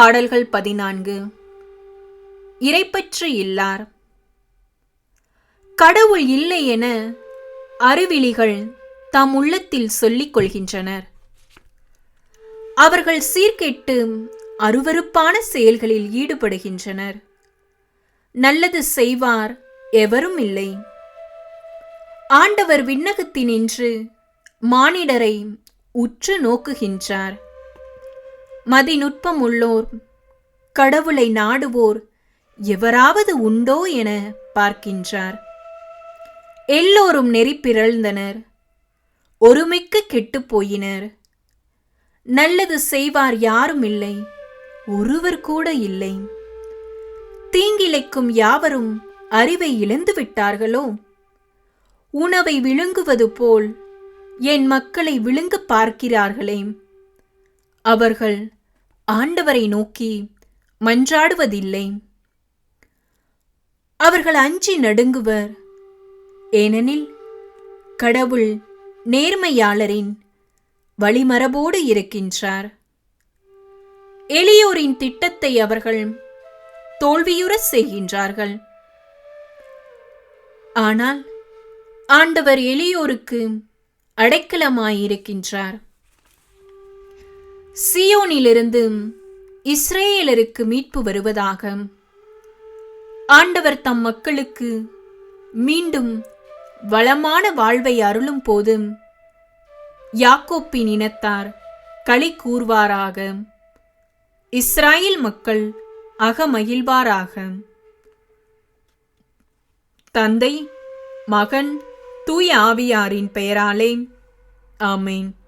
பாடல்கள் பதினான்கு. இறைப்பற்று இல்லார். கடவுள் இல்லை என அறிவிலிகள் தாம் உள்ளத்தில் சொல்லிக் கொள்கின்றனர். அவர்கள் சீர்கெட்டு அருவருப்பான செயல்களில் ஈடுபடுகின்றனர். நல்லது செய்வார் எவரும் இல்லை. ஆண்டவர் விண்ணகத்தினின்று மானிடரை உற்று நோக்குகின்றார். மதிநுட்பம் உள்ளோர் கடவுளை நாடுவோர் எவராவது உண்டோ என பார்க்கின்றார். எல்லோரும் நெறி பிறழ்ந்தனர் ஒருமிக்க கெட்டுப் போயினர். நல்லது செய்வார் யாரும் இல்லை ஒருவர் கூட இல்லை. தீங்கிழைக்கும் யாவரும் அறிவை இழந்து விட்டார்களோ? உணவை விழுங்குவது போல் என் மக்களை விழுங்க பார்க்கிறார்களே. அவர்கள் ஆண்டவரை நோக்கி மன்றாடுவதில்லை. அவர்கள் அஞ்சி நடுங்குவர். ஏனெனில் கடவுள் நேர்மையாளரின் வழிமரபோடு இருக்கின்றார். எளியோரின் திட்டத்தை அவர்கள் தோல்வியுறச் செய்கின்றார்கள். ஆனால் ஆண்டவர் எளியோருக்கு அடைக்கலமாயிருக்கின்றார். சியோனிலிருந்து இஸ்ரேலருக்கு மீட்பு வருவதாக. ஆண்டவர் தம் மக்களுக்கு மீண்டும் வளமான வாழ்வை அருளும் போது யாக்கோப்பின் இனத்தார் களி கூர்வாராக. இஸ்ராயல் மக்கள் அகமகிழ்வாராக. தந்தை மகன் தூய ஆவியாரின் பெயராலே. ஆமேன்.